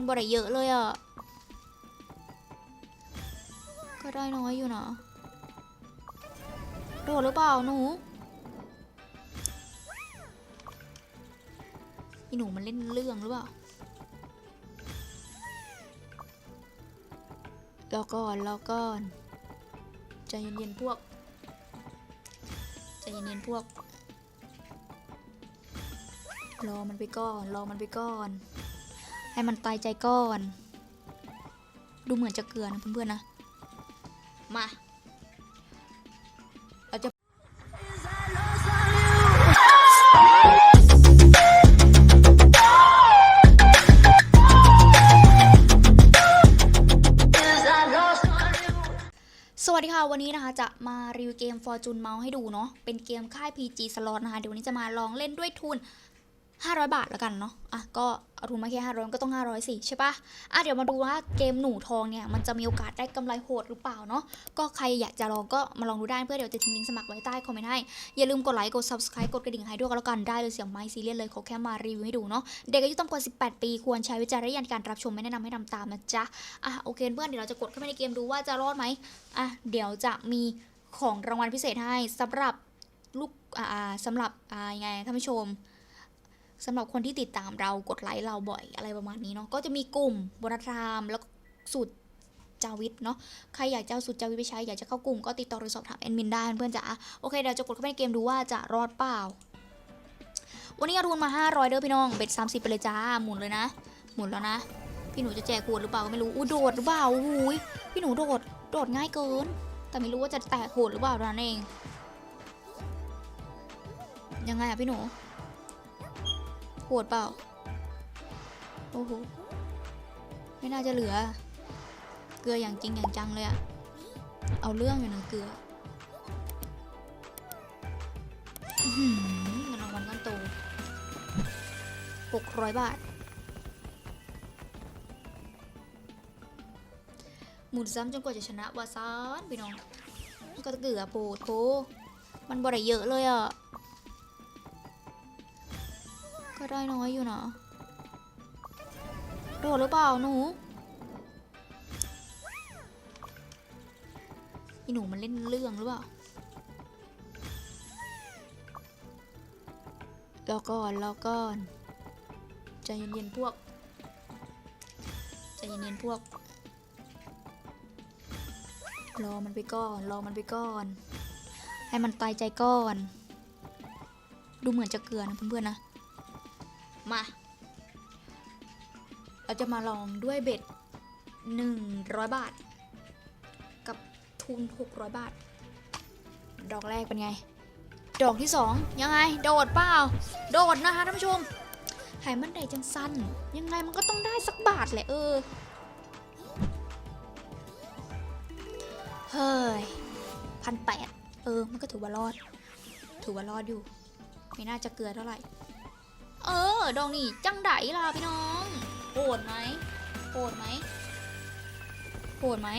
มันบ่ได้เยอะเลยอะ ก็ได้น้อยอยู่นะโดดหรือเปล่าหนู อีหนูมันเล่นเรื่องหรือเปล่า รอก่อน รอก่อน ใจเย็นๆพวก ใจเย็นๆพวก รอมันไปก่อน รอมันไปก่อน ให้มันตายใจก่อน ดูเหมือนจะเกลือนะเพื่อนๆนะ มาเราจะสวัสดีค่ะ วันนี้นะคะจะมารีวิวเกม Fortune Mouse ให้ดูเนาะเป็นเกมค่าย PG Slot นะคะ เดี๋ยววันนี้จะมาลองเล่นด้วยทุน 500 บาทแล้วกันเนาะ อะ ก็เอาทุนมาแค่500มันก็ต้อง500สิใช่ปะอะเดี๋ยวมาดูว่าเกมหนูทองเนี่ยมันจะมีโอกาสได้กำไรโหดหรือเปล่าเนาะ ก็ใครอยากจะลองก็มาลองดูได้เพื่อเดี๋ยวจะทิ้งลิงก์สมัครไว้ใต้คอมเมนต์ให้ อย่าลืมกดไลค์ กด subscribe กดกระดิ่งให้ด้วยก็แล้วกันได้เลยเสียงไม้ซีเรียสเลยเขาแค่มารีวิวให้ดูเนาะ เด็กอายุต่ำกว่า 18 ปีควรใช้วิจารณญาณในการรับชมไม่แนะนำให้ทำตามนะจ๊ะ อะโอเคเพื่อนเดี๋ยวเราจะกดเข้าไปในเกมดูว่าจะรอดไหมอะเดี๋ยวจะมีของรางวัลพิเศษให้สำหรับลูกอ่าสำหรับอ่ายังไงท่านผู้ชม สำหรับคนที่ติดตามเรากดไลค์เราบ่อยอะไรประมาณนี้เนาะก็จะมีกลุ่มบรทามแล้วก็สูตรจาวิทเนาะใครอยากจะเอาสูตรจาวิทไปใช้อยากจะเข้ากลุ่มก็ติดต่อหรือสอบถามแอดมินได้เพื่อนจ๋าโอเคเดี๋ยวจะกดเข้าไปในเกมดูว่าจะรอดเปล่า วันนี้อาทุนมา 500 เด้อพี่น้องเบ็ด30 ไปเลยจ้าหมุนเลยนะ หมุนแล้วนะ พี่หนูจะแจกขวดหรือเปล่าก็ไม่รู้อู้โดดหรือเปล่าอู้ยพี่หนูโดดโดดง่ายเกิน แต่ไม่รู้ว่าจะแตกโหดหรือเปล่าเท่านั้นเองยังไงอะพี่หนู โหดเปล่า โอ้โห ไม่น่าจะเหลือ เกลืออย่างจริงอย่างจังเลยอะเอาเรื่องอยู่นะเกลือหือเงินรางวัลก้อนโตหกร้อยบาท หมุนซ้ำจนกว่าจะชนะวาซานพี่น้อง ก็เกือโปดโพมันบ่ได้เยอะเลยอะ ก็ได้น้อยอยู่นะโดดหรือเปล่าหนูอีหนูมันเล่นเรื่องหรือเปล่ารอก่อนรอก่อนใจเย็นๆพวกใจเย็นๆพวก รอมันไปก่อน รอมันไปก่อน ให้มันตายใจก่อน ดูเหมือนจะเกลือนะเพื่อนๆนะ มา เราจะมาลองด้วยเบ็ด 100 บาท กับทุน 600 บาท ดอกแรกเป็นไง ดอกที่สองยังไง โดดเปล่า โดดนะคะท่านผู้ชมไห้มันได้จังสั้นยังไงมันก็ต้องได้สักบาทแหละเออ เฮ้ยพันแปดเออ มันก็ถือว่ารอด ถือว่ารอดอยู่ ไม่น่าจะเกลือเท่าไหร่ เออ ดองนี่จังไดล่ะพี่น้องโหดไหมโหดไหมโหดไหม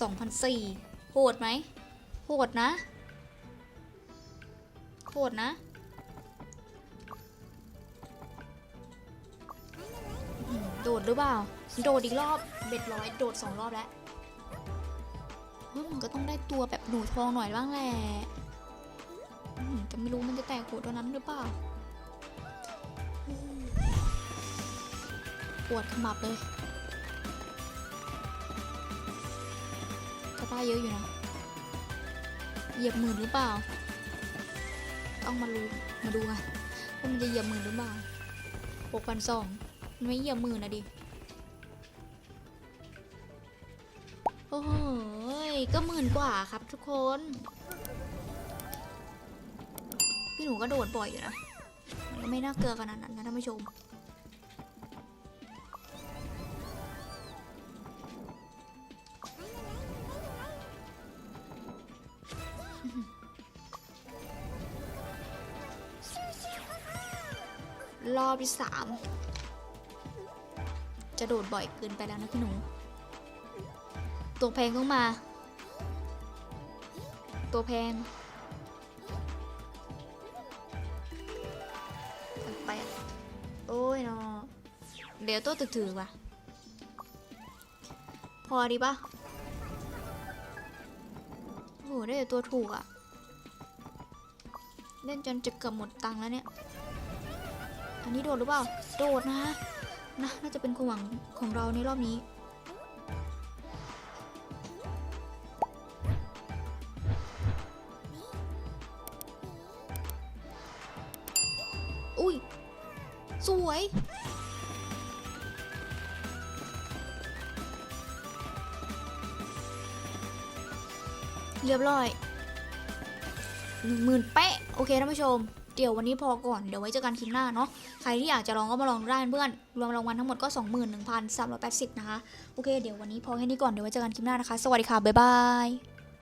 สองพันสี่โหดไหมโหดนะโหดนะโดดหรือเปล่า โดดอีกรอบเบ็ดร้อยโดดสองรอบแล้วมันก็ต้องได้ตัวแบบหนูทองหน่อยบ้างแหละแต่ไม่รู้มันจะแตกโหดเท่านั้นหรือเปล่า วดขมับเลยก็ได้เยอะอยู่นะ เหยียบหมื่นหรือเปล่า ต้องมาดูมาดูกันว่ามันจะเหยียบหมื่นหรือเปล่าหกพันสองมันไม่เหยียบหมื่นนะดิ โอ้โหยก็หมื่นกว่าครับทุกคน พี่หนูก็โดดบ่อยอยู่นะ มันก็ไม่น่าเกลือขนาดนั้นนะท่านผู้ชม รอบที่สาม จะโดดบ่อยเกินไปแล้วนะพี่หนู ตัวแพงต้องมา ตัวแพงพันแปดโอ้ยเนาะเดี๋ยวตัวถือว่ะ พอดีปะ หได้แต่ตัวถูกอะเล่นจนจะเกือบหมดตังค์แล้วเนี่ย อันนี้โดดหรือเปล่า โดดนะนะน่าจะเป็นความหวังของเราในรอบนี้ อุ้ย สวย เรียบร้อยหนึ่งหมื่นเป๊ะโอเคท่านผู้ชม เดี๋ยววันนี้พอก่อนเดี๋ยวไว้เจอกันคลิปหน้าเนาะใครที่อยากจะลองก็มาลองได้เพื่อนรวมรางวัลทั้งหมดก็ 21,380 นะคะ โอเค เดี๋ยววันนี้พอแค่นี้ก่อนเดี๋ยวไว้เจอกันคลิปหน้านะคะ สวัสดีค่ะบ๊ายบาย